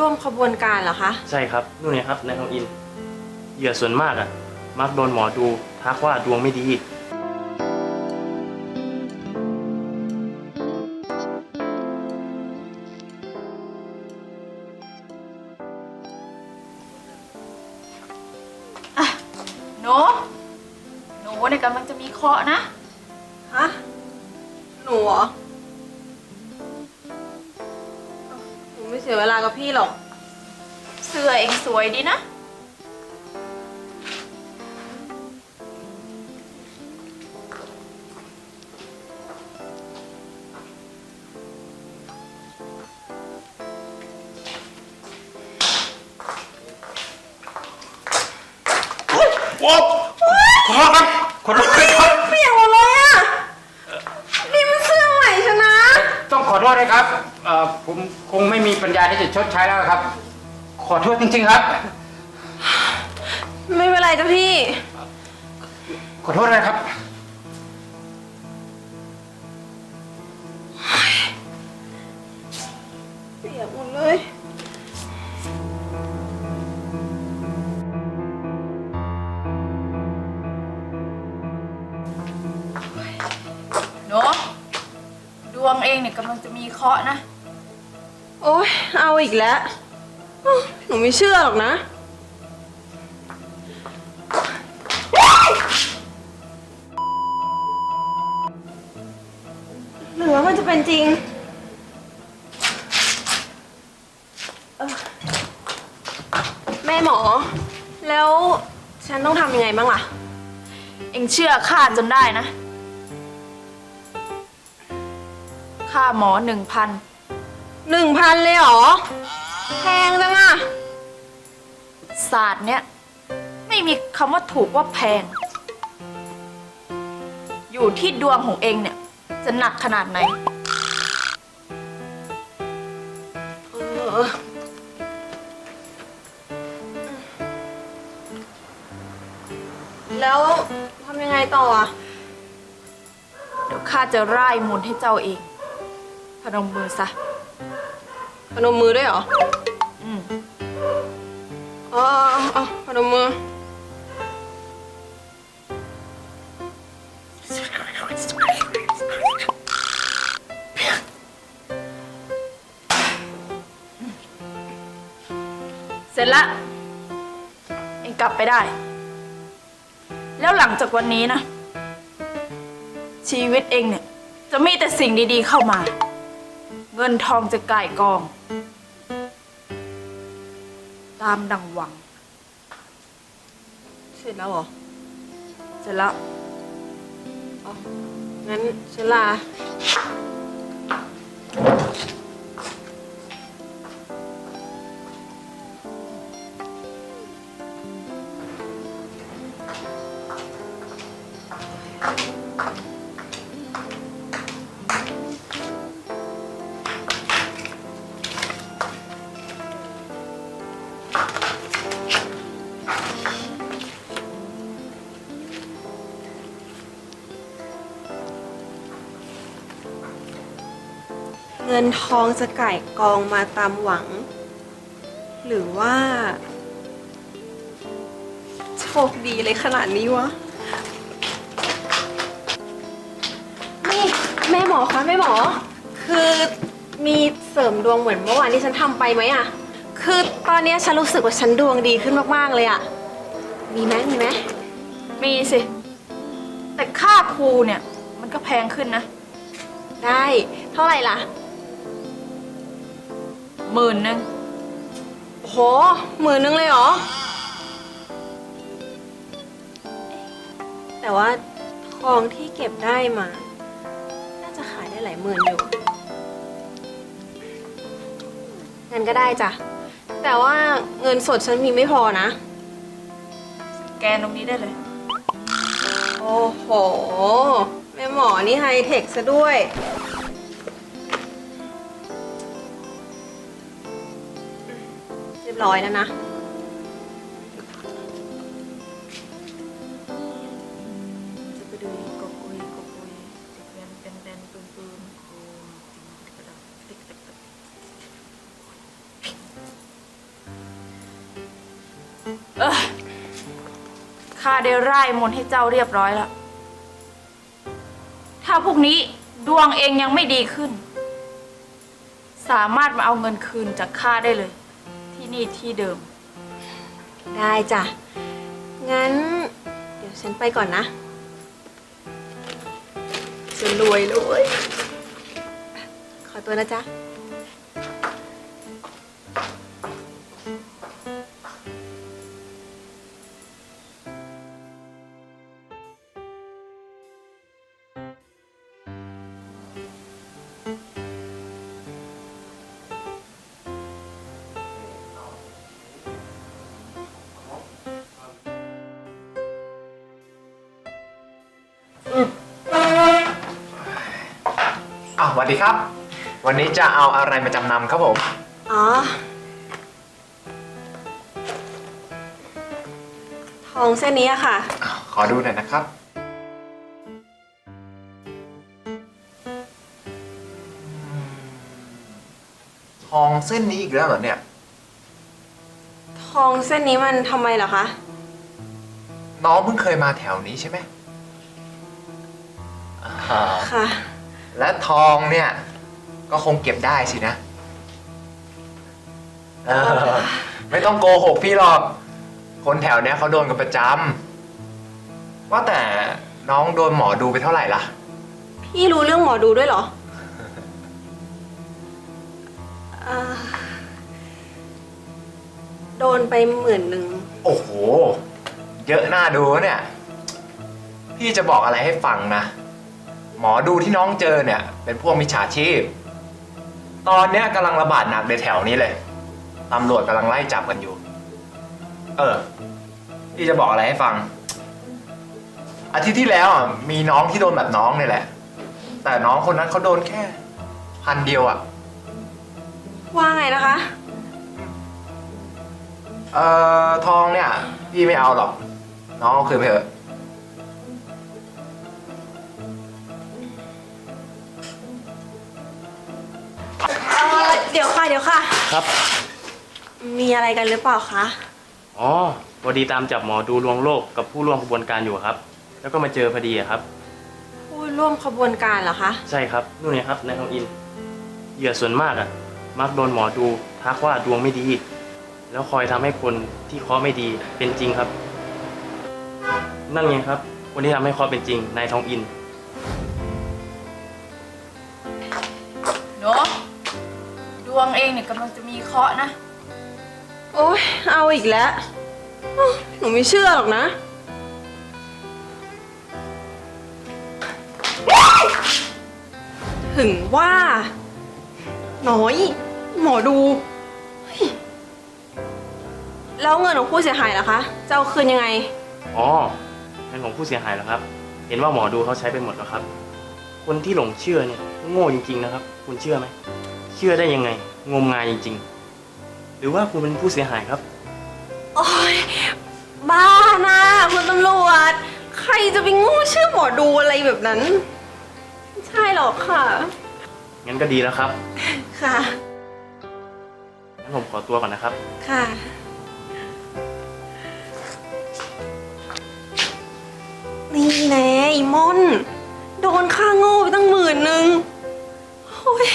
ร่วมขบวนการเหรอคะ ใช่ครับนู่นไงครับนายทองอิน เหยื่อส่วนมากอะมักโดนหมอดูทักว่าดวงไม่ดี หนูหนูเนี่ยกำลังจะมีเคราะห์นะ ฮะ หนูเหรอ เสียเวลากับพี่หรอก เสื้อเองสวยดีนะว้าวขอโทษครับขอโทษครับเปียกหมดเลยอะนี่มันเสื้อใหม่ชนะ ต้องขอโทษนะครับ เอ่อผมคงไม่มีปัญญาที่จะชดใช้แล้วครับ ขอโทษจริง ๆ ครับ ไม่เป็นไรจ้ะพี่ ขอโทษนะครับ เปียกหมดเลยห วงเองเนี่ยกำลังจะมีเคราะห์นะ โอ๊ย เอาอีกแล้วอ้าวหนูไม่เชื่อหรอกนะ หรือว่ามันจะเป็นจริง เอ่อแม่หมอ แล้วฉันต้องทำยังไงบ้างล่ะ เองเชื่อข้าจนได้นะ ค่าหมอหนึ่งพันหนึ่งพันเลยเหรอ แพงจังอะศาสตร์เนี้ยไม่มีคำว่าถูกว่าแพง อยู่ที่ดวงของเองเนี่ย จะหนักขนาดไหน เออ แล้วทำยังไงต่ออะเดี๋ยวข้าจะร่ายมนต์ให้เจ้าเอง พนมมือซะ พนมมือด้วยเหรอ อืมอ๋ออ๋ออ๋อพนมมือ เสร็จละ เองกลับไปได้ แล้วหลังจากวันนี้นะ ชีวิตเองเนี่ย จะมีแต่สิ่งดีๆเข้ามา เงินทองจะก่ายกอง ตามดังหวัง เสร็จแล้วเหรอ เสร็จแล้วอ๋องั้นฉันลา นทองจะไก่กองมาตามหวัง หรือว่า โชคดีเลยขนาดนี้วะ นี่แม่หมอคะแม่หมอ คือมีเสริมดวงเหมือนเมื่อวานที่ฉันทำไปไหมอะคือตอนเนี้ยฉันรู้สึกว่าฉันดวงดีขึ้นมาก ๆ เลยอะมีไหมมีไหมมีสิ แต่ค่าครูเนี่ย มันก็แพงขึ้นนะ ได้ เท่าไหร่ล่ะ หมื่นหนึ่งโหหมื่นนึงเลยเหรอ แต่ว่าทองที่เก็บได้มา น่าจะขายได้หลายหมื่นอยู่งั้นก็ได้จ้ะ แต่ว่าเงินสดฉันมีไม่พอนะ แกนตรงนี้ได้เลย โอ้โห แม่หมอนี่ไฮเทคซะด้วย ร้อยแล้วนะ จะไปดูกบกุยกบกุยเรียนเป็นแดนปืนปืนติ๊กติ๊กติ๊กเออข้าได้ไร่มนให้เจ้าเรียบร้อยแล้ว ถ้าพวกนี้ดวงเองยังไม่ดีขึ้น สามารถมาเอาเงินคืนจากข้าได้เลย นี่ที่เดิม ได้จ้ะ งั้น เดี๋ยวฉันไปก่อนนะ จะรวยรวย ขอตัวนะจ๊ะ สวัสดีครับ วันนี้จะเอาอะไรมาจำนำครับผม อ๋อ ทองเส้นนี้อะค่ะอ้าวขอดูหน่อยนะครับ ทองเส้นนี้อีกแล้วเหรอเนี่ย ทองเส้นนี้มันทำไมเหรอคะ น้องเพิ่งเคยมาแถวนี้ใช่ไหมอ่าค่ะ และทองเนี่ย ก็คงเก็บได้สินะเออไม่ต้องโกหกพี่หรอก คนแถวเนี้ยเขาโดนกันประจำว่าแต่น้องโดนหมอดูไปเท่าไหร่ล่ะ พี่รู้เรื่องหมอดูด้วยเหรออ่าโดนไปหมื่นหนึ่ง โอ้โห เยอะหน้าดูเนี่ย พี่จะบอกอะไรให้ฟังนะ หมอดูที่น้องเจอเนี่ย เป็นพวกมิจฉาชีพ ตอนเนี้ยกำลังระบาดหนักในแถวนี้เลยตำรวจกำลังไล่จับกันอยู่ เออพี่จะบอกอะไรให้ฟัง อาทิตย์ที่แล้วอะมีน้องที่โดนแบบน้องเนี่ยแหละ แต่น้องคนนั้นเขาโดนแค่พันเดียวอะ ว่าไงนะคะ เอ่อทองเนี่ย พี่ไม่เอาหรอก น้องเอาคืนไปเถอะ เดี๋ยวค่ะเดี๋ยวค่ะ ครับ มีอะไรกันหรือเปล่าคะ อ๋อพอดีตามจับหมอดูลวงโลกกับผู้ร่วมขบวนการอยู่ครับ แล้วก็มาเจอพอดีอะครับ ผู้ร่วมขบวนการเหรอคะ ใช่ครับนู่นไงครับนายทองอิน เหยื่อส่วนมากอะมักโดนหมอดูทักว่าดวงไม่ดี แล้วคอยทำให้คนที่เคราะห์ไม่ดีเป็นจริงครับ นั่นไงครับ คนที่ทำให้เคราะห์เป็นจริงนายทองอิน กำลังจะมีเคราะห์นะ โอ้ยเอาอีกแล้วอ้าวหนูไม่เชื่อหรอกนะ ถึงว่า น้อย หมอดูเฮ้ยแล้วเงินของผู้เสียหายล่ะคะ จะเอาคืนยังไง อ๋อเงินของผู้เสียหายเหรอครับ เห็นว่าหมอดูเขาใช้ไปหมดแล้วครับ คนที่หลงเชื่อเนี่ยโง่จริงๆนะครับ คุณเชื่อไหม เชื่อได้ยังไง งมงายจริง ๆ หรือว่าคุณเป็นผู้เสียหายครับ โอ้ยบ้านะคุณตำรวจ ใครจะไปโงูเชื่อหมอดูอะไรแบบนั้น ไม่ใช่หรอกค่ะ งั้นก็ดีแล้วครับ ค่ะ งั้นผมขอตัวก่อนนะครับ ค่ะ นี่แน่อีมอน โดนค่าโง่ไปตั้งหมื่นหนึ่งโอ้ย